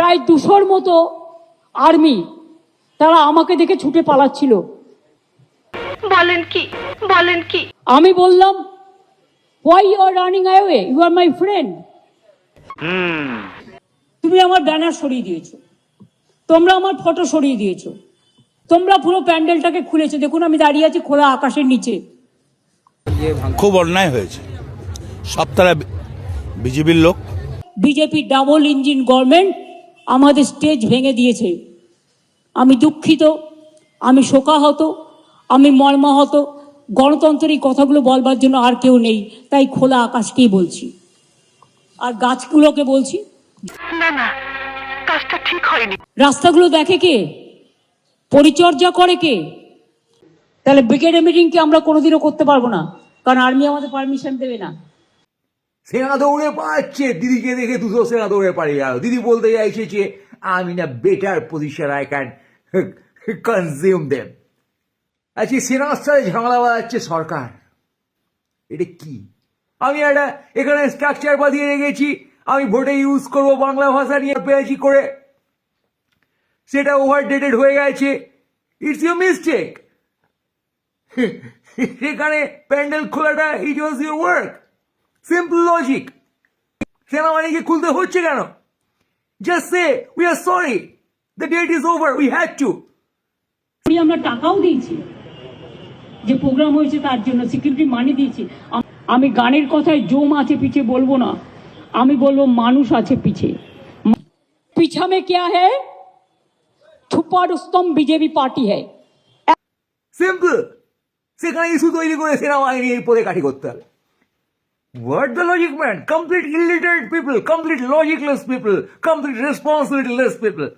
প্রায় দুশোর মতো আর্মি তারা আমাকে দেখে ছুটে পালাচ্ছিল। বলেন কি বলেন কি? আমি বললাম why you are running away you are my friend তুমি আমার ব্যানার সরিয়ে দিয়েছ। তোমরা আমার ফটো সরিয়ে দিয়েছ। তোমরা পুরো প্যান্ডেলটাকে খুলেছো। দেখুন আমি দাঁড়িয়ে আছি খোলা আকাশের নিচে। খুব অন্যায় হয়েছে। সব তারা বিজেপির লোক। বিজেপি ডাবল ইঞ্জিন গভর্নমেন্ট আমাদের স্টেজ ভেঙে দিয়েছে। আমি দুঃখিত আমি শোকাহত আমি মর্মাহত। গণতন্ত্রের এই কথাগুলো বলবার জন্য আর কেউ নেই তাই খোলা আকাশকেই বলছি। আর গাছগুলোকে বলছি না না কাজটা ঠিক হয়নি। রাস্তাগুলো দেখে কে? পরিচর্যা করে কে? তাহলে ব্রিগেডে মিটিংকে আমরা কোনোদিনও করতে পারব না কারণ আর্মি আমাদের পারমিশন দেবে না। সেনা দৌড়ে পাচ্ছে দিদিকে দেখে দুশো সেনা দৌড়ে পালিয়ে গেল। দিদি বলতে চাইছে যে, আমি না better position I can consume them আজকে সেনার সাথে ঝামেলা বাজাচ্ছে সরকার। এটা কি? আমি একটা এখানে স্ট্রাকচার বাঁধিয়ে রেখেছি। আমি ভোটে ইউজ করব বাংলা ভাষা নিয়ে পেয়েছি করে। সেটা ওভার ডেটেড হয়ে গেছে। ইটস ইউ মিস্টেক সেখানে pandal খোলাটা it was your work simple logic সেনাবাহিনীকে খুলতে হচ্ছে কেন just say we are sorry the date is over we had to আমি আমরা টাকাও দিয়েছি যে প্রোগ্রাম হয়েছে তার জন্য সিকিউরিটি মানি দিয়েছি আম- আমি গানের কথায় জম আছে পিছে বলবো না আমি বলবো মানুষ আছে পিছে পিছা মে क्या है छुपा रुस्तम बीजेपी पार्टी है সিম্পল সেখানে ইস্যু তৈরি করে সেনাবাহিনী এই পদে কাঠি করতে হবে What the logic man? Complete illiterate people, complete logicless people, complete responsibility less people.